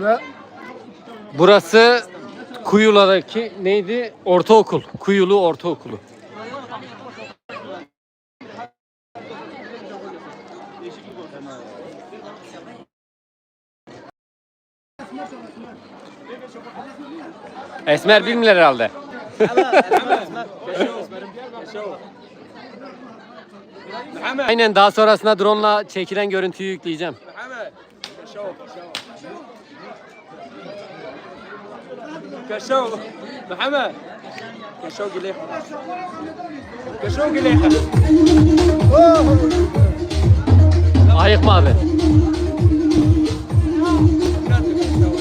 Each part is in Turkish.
Ve Burası Kuyuladaki neydi? Ortaokul. Kuyulu Ortaokulu. Esmer bilmiyorlar herhalde. Aynen daha sonrasında drone'la çekilen görüntüyü yükleyeceğim. كشو محمد كشو قليحة كشو قليحة Ayık mı abi?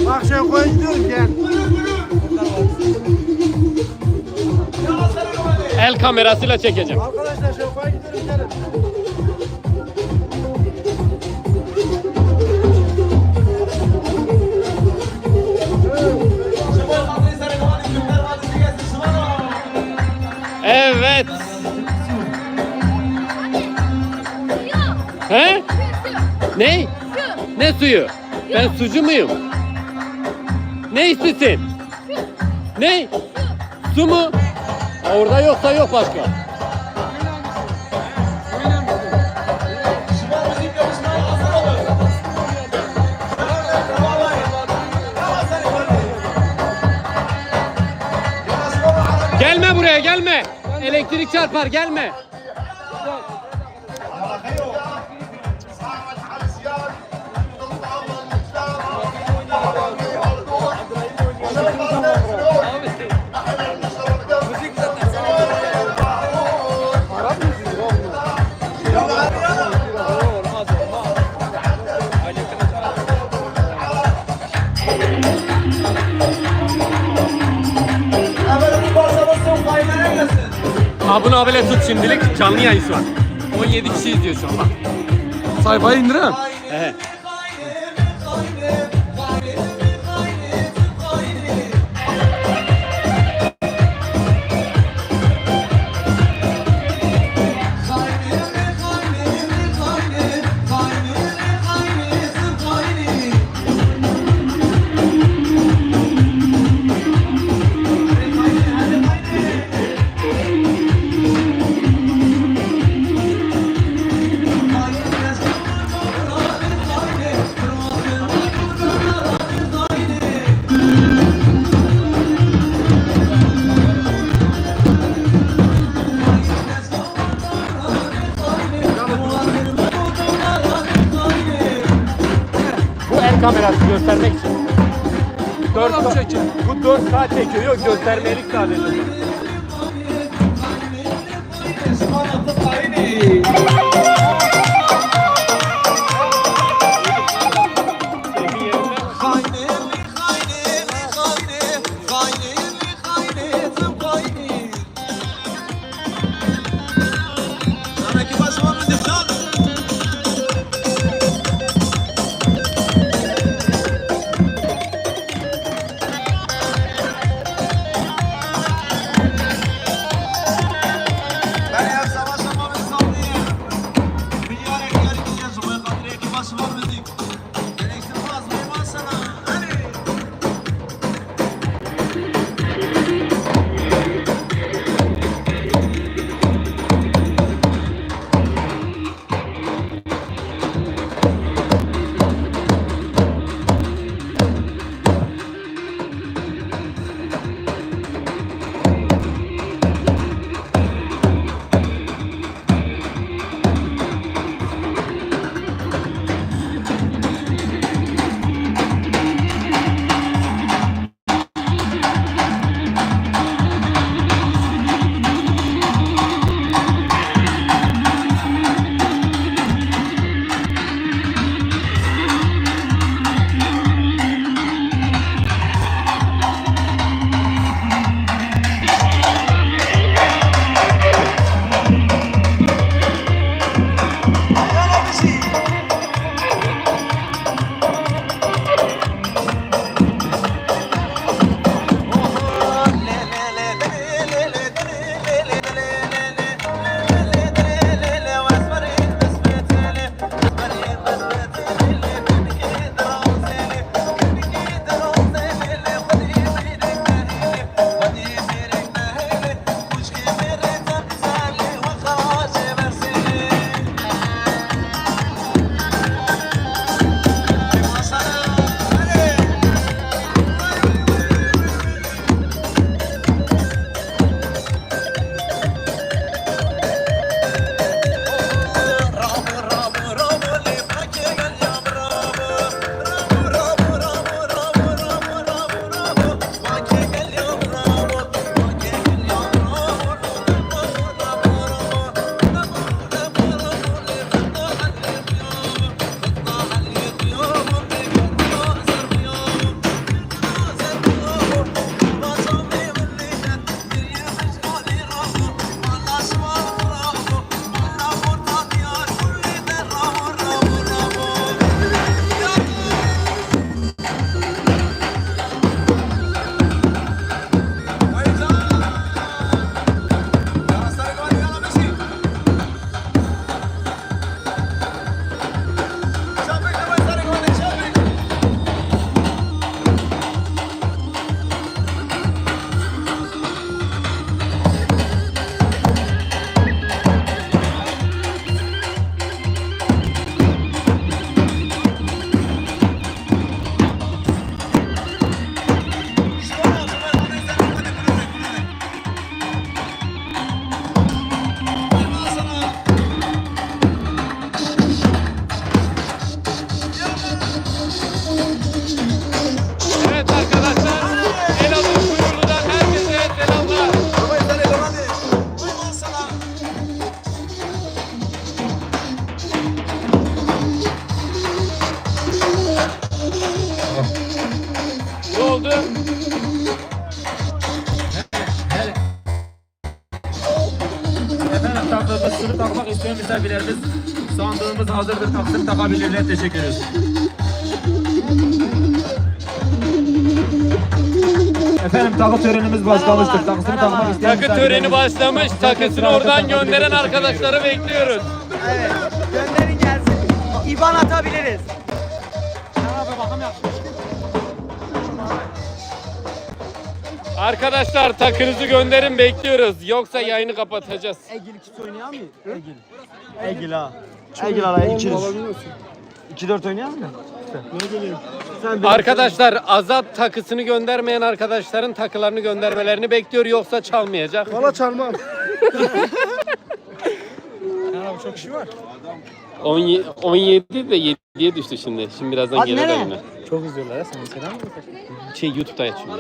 bak şey koyuyorum gel. El kamerasıyla çekeceğim. Arkadaşlar Evet. He? Ne? Ne suyu? Ben sucu muyum? Ne istiyorsun? Ne? Su mu? Orada yoksa yok başka. Gelme buraya gelme. Elektrik çarpar gelme. Abone abone tut şimdilik canlı yayın şu an. 17 kişi izliyor şu an bak. Sayfayı indirem. Göstermek için. 4 bu 4 saat çekiyor. Yok göstermelik sadece. Ne oldu? Efendim takladığınız sürü takmak isteyen misafirlerimiz sandığımız hazırdır taktık takabilirler teşekkür ederiz. Efendim takı törenimiz başlamıştır. Takısını takmak isteyen Takı töreni başlamış. Takısını oradan gönderen arkadaşları bekliyoruz. Evet. Gönderin gelsin. İban atabiliriz. Arkadaşlar takınızı gönderin bekliyoruz. Yoksa yayını kapatacağız. Egil ikisi oynayan mı? Egil. Egil ha. Egil ara iki. 2-4 oynayan mı? Arkadaşlar Azat takısını göndermeyen arkadaşların takılarını göndermelerini bekliyor. Yoksa çalmayacak. Valla çalmam. 17, 17 de 7'ye düştü şimdi. Şimdi birazdan Hadi gelir nereye? Çok izliyorlar ya seni selam Şey YouTube'da açıyor.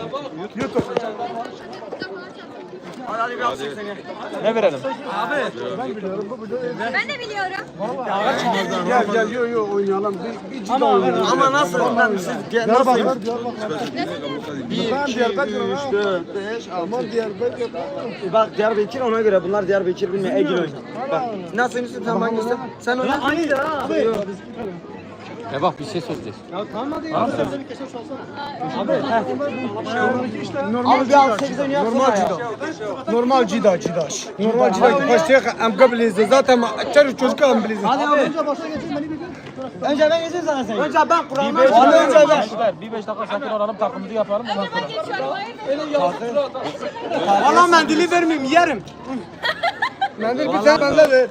Hadi biraz çek seni. Ne verelim? Ben de biliyorum. Gel gel yo yo oynayalım. Bir, bir ciddi oynayalım. Ama nasıl ondan siz diye- nasıl? Ben Diyarbakır. 3, 4, 5, aman Diyarbakır. Bak Diyarbakır ona göre bunlar Diyarbakır bilmiyor Egil oynar. Bak nasıl oynuyorsun sen hangisi? Sen oyna. Aynı ha. E bak bir şey söyleyeceğiz. Abi bir 6-8 oynayan Normal cida. Normal cida cida. Normal cida. Başta am kabliyiz. Zaten çarı çocuk am biliyiz. Hadi abi. Önce ben geçeyim sana sen. Önce ben Kur'an'ı Hadi önce ben. Bir beş dakika sakin olalım takımımızı yapalım. Ondan Ben geçiyorum. Hayır. Valla ben dili vermeyeyim yerim. Bende bir tane bende de.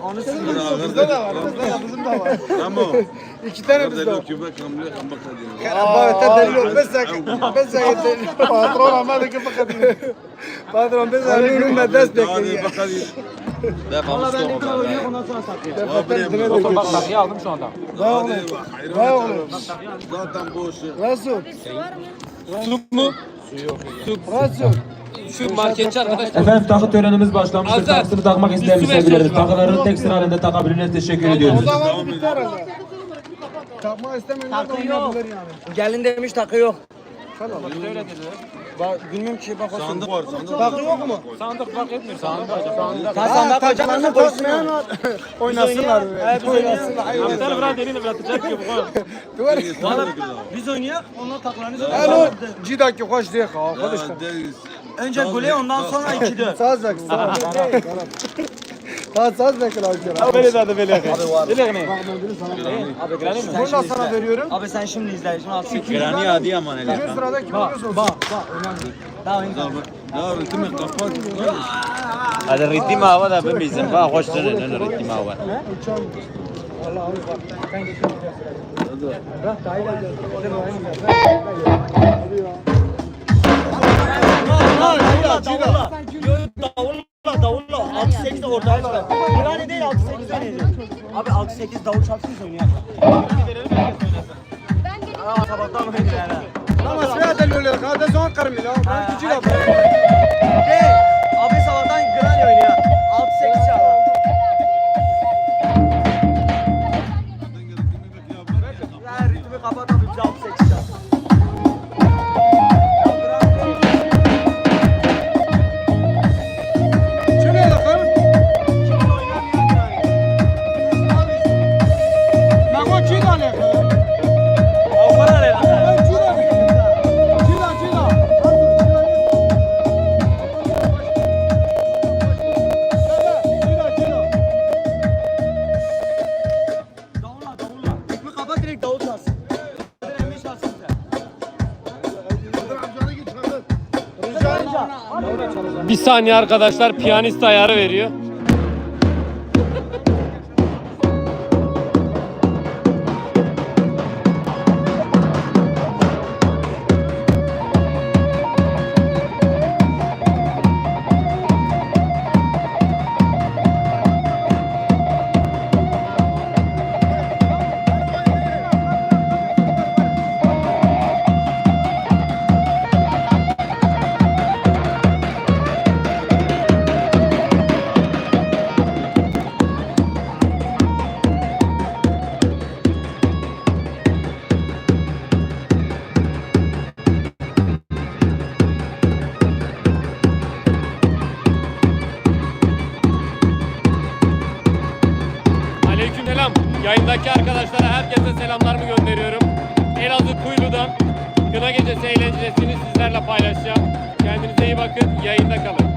Bizde de var. Bizde de bizim de var. Tamam. İki tane bizde var. Kadın. Baba delilo. Bes sakın. Bes sakın. Patron ama da ki bakadın. Patron. Ben ders Hadi bekliyor. bakalım. Da Valla ben de oynuyorum ondan sonra satıyor. Doktor bak takıyı aldım şu anda. Hadi Vay oğlum. Zaten boş. Nasıl? Su mu? Nasıl? Şu marketçi arkadaş. Efendim takı törenimiz başlamıştır. Azat, Takısını takmak bir isteyen misafirlerimiz çocuğa. takılarını tek sıra halinde takabilirler. Teşekkür O ediyoruz. zaman biter herhalde. Takma istemiyorlar da Takı yok. oynayabilir yani. Gelin demiş takı yok. Bak bilmiyorum ki bak o Sandık var sandık. Takı yok mu? Sandık fark etmiyor. Sandık Ha, sandık takılarını kocamanını koysun. takmayan var. Oynasınlar. be. Oynasınlar. Hayır. Sen biraz derin bırakacak ki bu. Valla biz oynayak onlar taklarını Alo. Cidaki hoş değil arkadaşlar. Önce gole ondan sonra 2-4. Sağ bek. Sağ bek. Ha sağ bek lan. Böyle de böyle. Böyle mi? Abi Granny mi? Bunu da sana veriyorum. Abi sen şimdi izle. Şimdi altı. Granny adi aman hele. Üçüncü sırada kim oluyorsun? Bak bak. Daha önce. Daha ritim kapat. Hadi ritim hava da ben bizim. Bak hoş dönün ritim hava. Allah Allah. Sen geçin. Bak daha iyi. 6-8 davul çalsın oynayak. Ben gelip Aa sabahtan oynuyor yani. Ama sıraya deliyorlar. Hadi son karmıyla. Ben küçük adam. Hey, abi sabahtan Granny oynuyor. 6-8 çal. Ya ritmi kapat abi bize 6-8 Bir saniye arkadaşlar piyanist ayarı veriyor. Gecesi eğlencesini sizlerle paylaşacağım. Kendinize iyi bakın. Yayında kalın.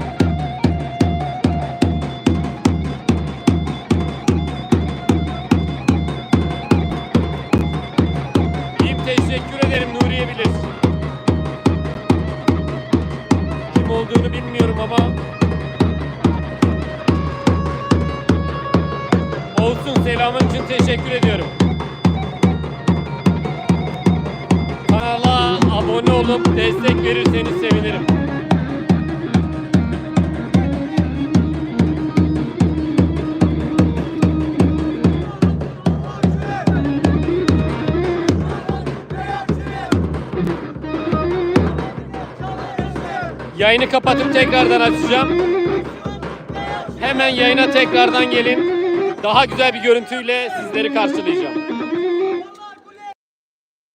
İyi teşekkür ederim Nuriye Bilir. Kim olduğunu bilmiyorum ama Olsun selamın için teşekkür ediyorum. Destek verirseniz sevinirim. Yayını kapatıp tekrardan açacağım. Hemen yayına tekrardan gelin. Daha güzel bir görüntüyle sizleri karşılayacağım.